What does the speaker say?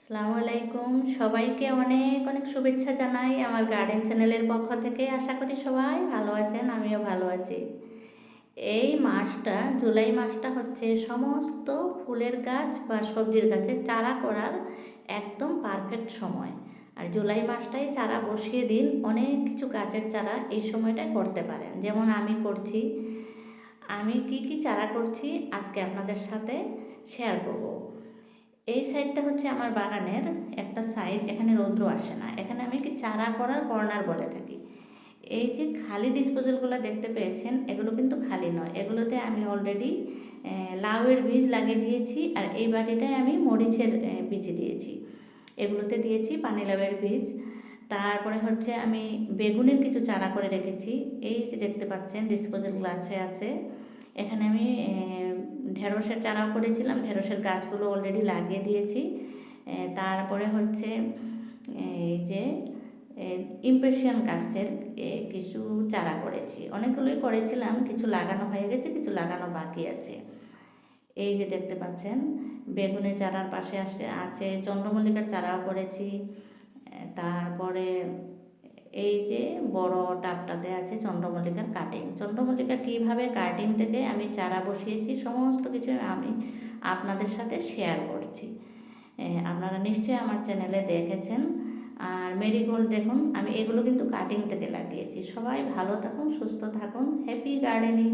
আসসালামু আলাইকুম সবাইকে অনেক অনেক শুভেচ্ছা জানাই আমার গার্ডেন চ্যানেলের পক্ষ থেকে। আশা করি সবাই ভালো আছেন, আমিও ভালো আছি। এই মাসটা, জুলাই মাসটা হচ্ছে সমস্ত ফুলের গাছ বা সবজির গাছের চারা করার একদম পারফেক্ট সময়। আর জুলাই মাসটাই চারা বসিয়ে দিন, অনেক কিছু গাছের চারা এই সময়টায় করতে পারেন। যেমন আমি করছি। আমি কি কি চারা করছি, আজকে আপনাদের সাথে শেয়ার করব। এই সাইডটা হচ্ছে আমার বাগানের একটা সাইড, এখানে রৌদ্র আসে না। এখানে আমি কি চারা করার কর্নার বলে থাকি। এই যে খালি ডিসপোজালগুলো দেখতে পেয়েছেন, এগুলো কিন্তু খালি নয়। এগুলোতে আমি অলরেডি লাউয়ের বীজ লাগিয়ে দিয়েছি আর এই বাটিটায় আমি মরিচের বীজ দিয়েছি। এগুলোতে দিয়েছি পানি লাউয়ের বীজ। তারপরে হচ্ছে আমি বেগুনের কিছু চারা করে রেখেছি। এই যে দেখতে পাচ্ছেন, ডিসপোজাল গ্লাসে আছে। এখানে আমি ঢেঁড়সের চারাও করেছিলাম। ঢেঁড়সের গাছগুলো অলরেডি লাগিয়ে দিয়েছি। তারপরে হচ্ছে এই যে ইমপ্রেশন গাছের কিছু চারা করেছি। অনেকগুলোই করেছিলাম, কিছু লাগানো হয়ে গেছে, কিছু লাগানো বাকি আছে। এই যে দেখতে পাচ্ছেন, বেগুনের চারার পাশে আসে, আছে, চন্দ্রমল্লিকার চারাও করেছি। তারপরে এই যে বড় টাবটাতে আছে চন্দ্রমল্লিকার কাটিং চন্দ্রমল্লিকা কীভাবে কাটিং থেকে আমি চারা বসিয়েছি, সমস্ত কিছু আমি আপনাদের সাথে শেয়ার করছি। আপনারা নিশ্চয়ই আমার চ্যানেলে দেখেছেন। আর মেরিগোল্ড দেখুন, আমি এগুলো কিন্তু কাটিং থেকে লাগিয়েছি। সবাই ভালো থাকুন, সুস্থ থাকুন হ্যাপি গার্ডেনিং